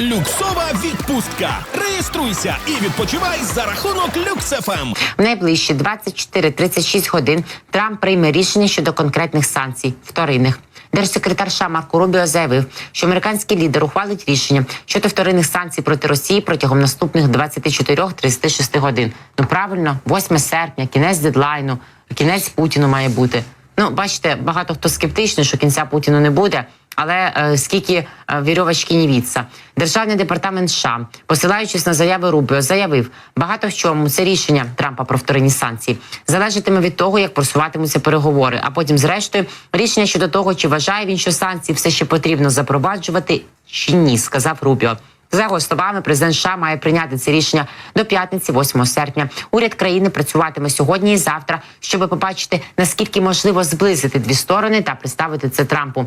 Люксова відпустка. Реєструйся і відпочивай за рахунок Люксефем. В найближчі 24-36 годин Трамп прийме рішення щодо конкретних санкцій вторинних. Держсекретар США Рубіо заявив, що американський лідер ухвалить рішення щодо вторинних санкцій проти Росії протягом наступних 24-36 годин. Ну правильно, 8 серпня, кінець дедлайну, кінець Путіну має бути. Ну, бачите, багато хто скептичний, що кінця Путіну не буде. Але е, скільки е, вірьовочки не віться. Державний департамент США, посилаючись на заяви Рубіо, заявив багато в чому це рішення Трампа про вторинні санкції залежатиме від того, як просуватимуться переговори. А потім, зрештою, рішення щодо того, чи вважає він, що санкції все ще потрібно запроваджувати, чи ні, сказав Рубіо. За його словами, президент США має прийняти це рішення до п'ятниці, 8 серпня. Уряд країни працюватиме сьогодні і завтра, щоб побачити наскільки можливо зблизити дві сторони та представити це Трампу.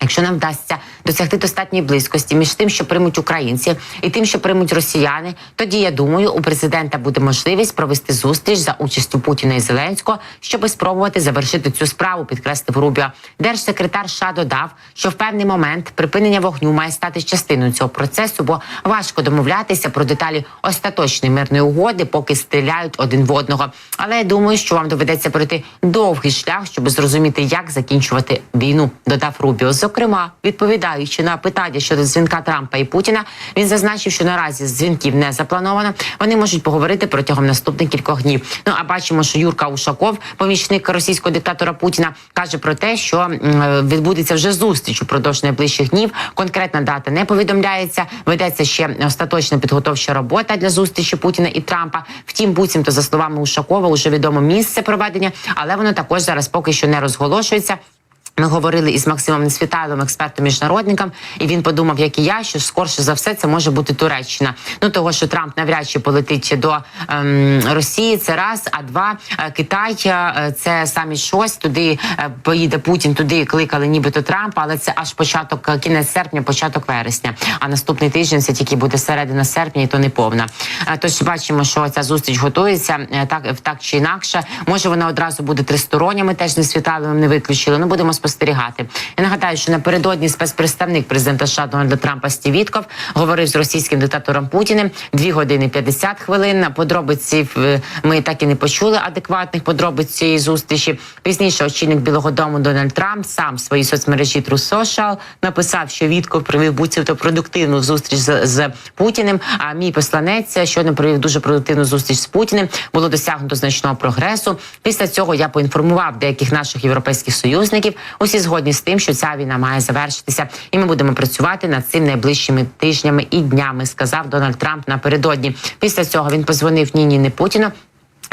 Якщо нам вдасться досягти достатньої близькості між тим, що приймуть українці, і тим, що приймуть росіяни, тоді я думаю, у президента буде можливість провести зустріч за участю Путіна і Зеленського, щоб спробувати завершити цю справу, підкреслив Рубіо. Держсекретар США додав, що в певний момент припинення вогню має стати частиною цього процесу, бо важко домовлятися про деталі остаточної мирної угоди, поки стріляють один в одного. Але я думаю, що вам доведеться пройти довгий шлях, щоб зрозуміти, як закінчувати війну. Додав Рубіо. Зокрема, відповідаючи на питання щодо дзвінка Трампа і Путіна, він зазначив, що наразі дзвінків не заплановано. Вони можуть поговорити протягом наступних кількох днів. Ну а бачимо, що Юрка Ушаков, помічник російського диктатора Путіна, каже про те, що відбудеться вже зустріч упродовж найближчих днів. Конкретна дата не повідомляється. Ведеться ще остаточна підготовча робота для зустрічі Путіна і Трампа. Втім, буцімто за словами Ушакова, уже відомо місце проведення, але воно також зараз поки що не розголошується. Ми говорили із Максимом Несвітайлом, експертом міжнародником, і він подумав, як і я, що скорше за все це може бути Туреччина. Ну того, що Трамп навряд чи полетить до ем, Росії, це раз. А два е, Китай е, це самі щось. Туди е, поїде Путін. Туди кликали, нібито Трампа, але це аж початок кінець серпня, початок вересня. А наступний тиждень це тільки буде середина серпня, і то не повна. Тож бачимо, що ця зустріч готується так, так чи інакше. Може вона одразу буде тристороння. Ми теж не світалим не виключили. Ну будемо спостерігати. Я нагадаю, що напередодні спецпредставник президента США Дональда Трампа Стів Вітков говорив з російським диктатором Путіним 2 години 50 хвилин. Подробиці е, ми так і не почули адекватних подробиць цієї зустрічі. Пізніше очільник Білого Дому Дональд Трамп сам в своїй соцмережі True Social написав, що Вітков провів буцімто продуктивну зустріч з, з Путіним. А мій посланець щойно провів дуже продуктивну зустріч з Путіним. Було досягнуто значного прогресу. Після цього я поінформував деяких наших європейських союзників. Усі згодні з тим, що ця війна має завершитися, і ми будемо працювати над цим найближчими тижнями і днями. Сказав Дональд Трамп напередодні. Після цього він позвонив Ніні не Путіну. Він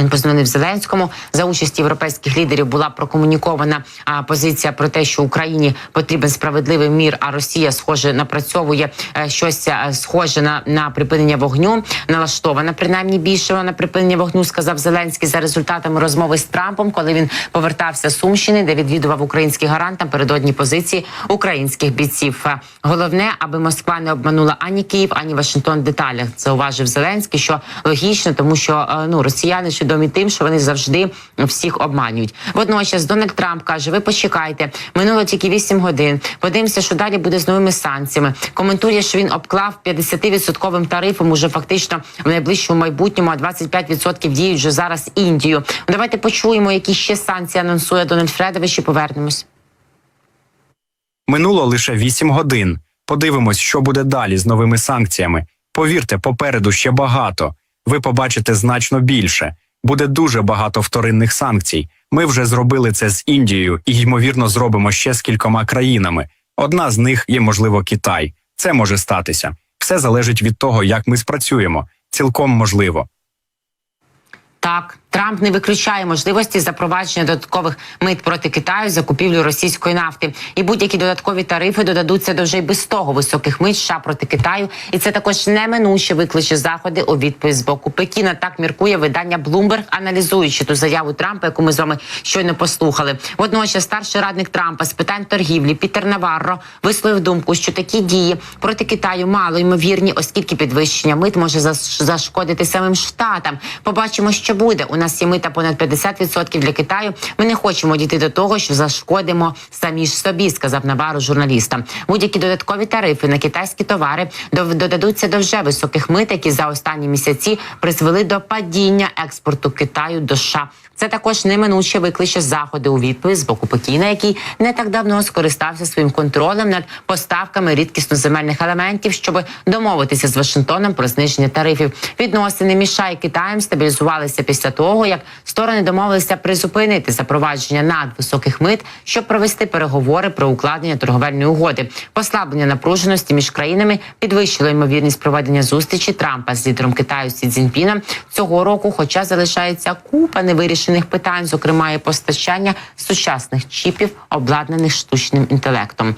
позвонив Зеленському за участі європейських лідерів. Була прокомунікована а, позиція про те, що Україні потрібен справедливий мір. А Росія, схоже, напрацьовує е, щось е, схоже на, на припинення вогню. Налаштована принаймні більше на припинення вогню. Сказав Зеленський за результатами розмови з Трампом, коли він повертався з Сумщини, де відвідував український гарант напередодні позиції українських бійців. Е, Головне, аби Москва не обманула ані Київ, ані Вашингтон в деталях. Зауважив Зеленський, що логічно, тому що е, ну росіяни свідомі тим, що вони завжди всіх обманюють. Водночас Дональд Трамп каже: Ви почекайте, минуло тільки 8 годин. Подивимося, що далі буде з новими санкціями. Коментує, що він обклав 50% тарифом уже фактично в найближчому майбутньому. А 25% діють вже зараз Індію. Давайте почуємо, які ще санкції анонсує Дональд Фредович, і повернемось. Минуло лише 8 годин. Подивимось, що буде далі з новими санкціями. Повірте, попереду ще багато. Ви побачите значно більше. Буде дуже багато вторинних санкцій. Ми вже зробили це з Індією і, ймовірно, зробимо ще з кількома країнами. Одна з них є, можливо, Китай. Це може статися. Все залежить від того, як ми спрацюємо. Цілком можливо. Так, Трамп не виключає можливості запровадження додаткових мит проти Китаю за купівлю російської нафти. І будь-які додаткові тарифи додадуться до вже й без того високих мит США проти Китаю. І це також неминуче викличе заходи у відповідь з боку Пекіна. Так міркує видання Bloomberg, аналізуючи ту заяву Трампа, яку ми з вами щойно послухали. Водночас старший радник Трампа з питань торгівлі Пітер Наварро висловив думку, що такі дії проти Китаю мало ймовірні, оскільки підвищення мит може зашкодити самим штатам. Побачимо, що буде у нас є мита понад 50% для Китаю. Ми не хочемо дійти до того, що зашкодимо самі ж собі, сказав Навару журналістам. Будь-які додаткові тарифи на китайські товари додадуться до вже високих мит, які за останні місяці призвели до падіння експорту Китаю до США. Це також неминуче викличе заходи у відповідь з боку Пекіна, який не так давно скористався своїм контролем над поставками рідкісноземельних елементів, щоб домовитися з Вашингтоном про зниження тарифів. Відносини між США і Китаєм стабілізувалися після того, як сторони домовилися призупинити запровадження надвисоких мит, щоб провести переговори про укладення торговельної угоди. Послаблення напруженості між країнами підвищило ймовірність проведення зустрічі Трампа з лідером Китаю Сі Цзіньпіном цього року. Хоча залишається купа невирішених питань, зокрема і постачання сучасних чіпів, обладнаних штучним інтелектом.